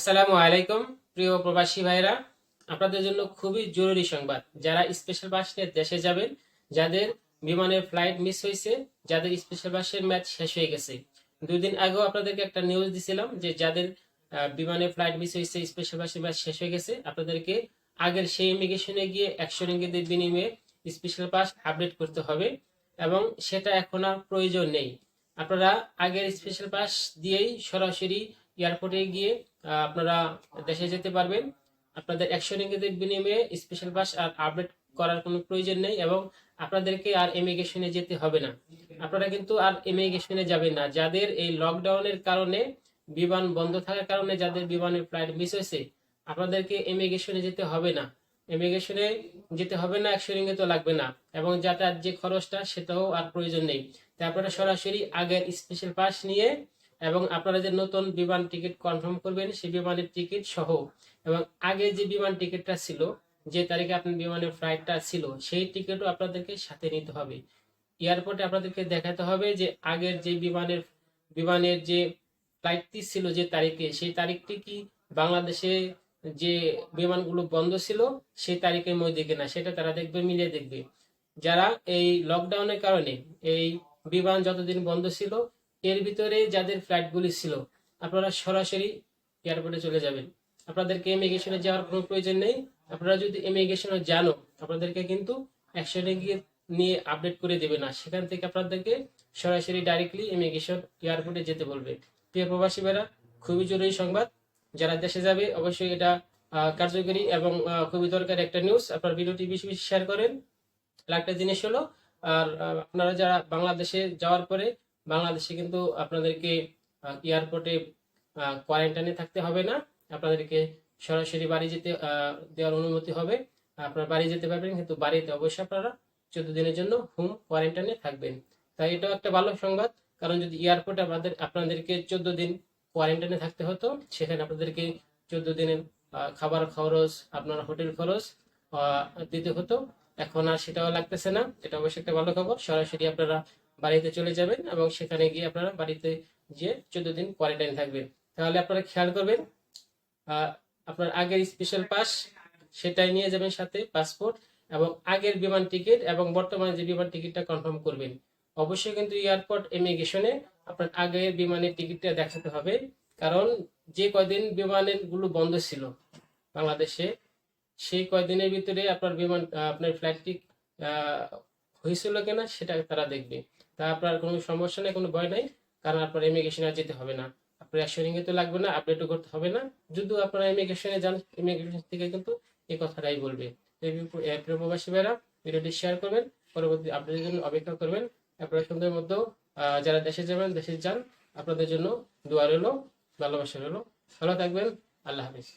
আসসালামু আলাইকুম প্রিয় প্রবাসী ভাইরা আপনাদের জন্য খুবই জরুরি সংবাদ। যারা স্পেশাল বাস নিয়ে দেশে যাবেন যাদের বিমানের ফ্লাইট মিস হয়েছে যাদের স্পেশাল বাসের ম্যাচ শেষ হয়ে গেছে। দুই দিন আগেও আপনাদেরকে একটা নিউজ দিছিলাম যে যাদের আহ, বিমানের ফ্লাইট মিস হয়েছে স্পেশাল বাসের ম্যাচ শেষ হয়ে গেছে আপনাদেরকে আগের সেই ইমিগ্রেশনে গিয়ে একশো রিঙ্গিতের বিনিময়ে স্পেশাল পাস আপডেট করতে হবে এবং সেটা এখন আর প্রয়োজন নেই। আপনারা আগের স্পেশাল পাস দিয়েই সরাসরি এয়ারপোর্টে গিয়ে আপনারা দেশে যেতে পারবেন। আপনাদের একশো রিঙ্গিতের বিনিময়ে স্পেশাল পাস আর আপডেট করার কোনো প্রয়োজন নেই এবং আপনাদেরকে আর ইমিগ্রেশনে যেতে হবে না। আপনারা কিন্তু আর ইমিগ্রেশনে যাবেন না। যাদের এই লকডাউনের কারণে বিমান বন্ধ থাকার কারণে যাদের বিমানের ফ্লাইট মিস হয়েছে, আপনাদেরকে ইমিগ্রেশনে যেতে হবে না। ইমিগ্রেশনে যেতে হবে না, একশো রিঙ্গে তো লাগবে না এবং যাতায়াত যে খরচটা সেটাও আর প্রয়োজন নেই। তাই আপনারা সরাসরি আগের স্পেশাল পাস নিয়ে এবং আপনারা যে নতুন বিমান টিকিট কনফার্ম করবেন সেই বিমানের টিকিট সহ। এবং আগে যে বিমান টিকিটটা ছিল, যে তারিখে আপনার বিমানের ফ্লাইটটা ছিল, সেই টিকিটও আপনাদেরকে সাথে নিতে হবে। এয়ারপোর্টে আপনাদেরকে দেখাতে হবে যে আগের যে বিমানের বিমানের যে ফ্লাইটটি ছিল যে তারিখে, সেই তারিখটি কি বাংলাদেশে যে বিমানগুলো বন্ধ ছিল, সেই তারিখের মধ্যে কিনা, সেটা তারা দেখবে, মিলিয়ে দেখবে। যারা এই লকডাউনের কারণে এই বিমান যতদিন বন্ধ ছিল এর ভিতরে যাদের ফ্লাইটগুলি ছিল, আপনারা সরাসরি এয়ারপোর্টে চলে যাবেন। আপনাদেরকে ইমিগ্রেশনে যাওয়ার কোনো প্রয়োজন নেই। আপনারা যদি ইমিগ্রেশনে জানো, আপনাদেরকে কিন্তু একসাথে গিয়ে নিয়ে আপডেট করে দেবে না। সেখান থেকে আপনাদেরকে সরাসরি ডাইরেক্টলি ইমিগ্রেশন এয়ারপোর্টে যেতে বলবে। প্রিয় প্রবাসী ভাইরা খুবই জরুরি সংবাদ। যারা দেশে যাবে, অবশ্যই এটা কার্যকরী এবং খুবই দরকার একটা নিউজ আপনার ভিডিওটি বেশি বেশি শেয়ার করেন। একটা জিনিস হলো, আর আপনারা যারা বাংলাদেশে যাওয়ার পরে বাংলাদেশে কিন্তু আপনাদেরকে এয়ারপোর্টে কোয়ারেন্টাইনে থাকতে হবে না। আপনাদেরকে সরাসরি বাড়ি যেতে দেওয়ার অনুমতি হবে। আপনারা বাড়ি যেতে পারবেন, কিন্তু বাড়িতে অবশ্যই আপনারা চোদ্দ দিনের জন্য হোম কোয়ারেন্টাইনে থাকবেন। তাই এটাও একটা ভালো সংবাদ, কারণ যদি এয়ারপোর্টে আপনাদের, আপনাদেরকে চোদ্দ দিন কোয়ারেন্টাইনে থাকতে হতো, সেখানে আপনাদেরকে চোদ্দ দিনের খাবার খরচ, আপনার হোটেল খরচ দিতে হতো। এখন আর সেটাও লাগতেছে না। এটা অবশ্যই একটা ভালো খবর। সরাসরি আপনারা বাড়িতে চলে যাবেন এবং সেখানে গিয়ে আপনারা বাড়িতে গিয়ে চোদ্দ দিন কোয়ারেন্টাইন থাকবেন। তাহলে আপনারা খেয়াল করবেন আপনার আগের স্পেশাল পাস সেটাই নিয়ে যাবেন সাথে পাসপোর্ট এবং আগের বিমান টিকিট এবং বর্তমানে যে বিমান টিকিটটা কনফার্ম করবেন। অবশ্যই কিন্তু এয়ারপোর্ট ইমিগ্রেশনে আপনার আগের বিমানের টিকিটটা দেখাতে হবে, কারণ যে কয়দিন বিমানেরগুলো বন্ধ ছিল বাংলাদেশে, সেই কয়দিনের ভিতরে আপনার বিমান আপনার ফ্লাইটটি হয়েছিল কিনা সেটা তারা দেখবে। তা আপনার কোনো সমস্যা নেই, কোনো ভয় নাই, কারণ আপনার ইমিগ্রেশনে আর যেতে হবে না। আপনার রিঙ্গে তো লাগবে না আপডেটও করতে হবে না। যদিও আপনারা ইমিগ্রেশনে যান ইমিগ্রেশন থেকে কিন্তু এই কথাটাই বলবে। প্রবাসী ভাইরা ভিডিওটি শেয়ার করবেন, পরবর্তী আপডেটের জন্য অপেক্ষা করবেন। আপনার সুন্দর মধ্যেও যারা দেশে যাবেন, দেশে যান, আপনাদের জন্য দোয়া রইল, ভালোবাসা রইল। ভালো থাকবেন, আল্লাহ হাফিজ।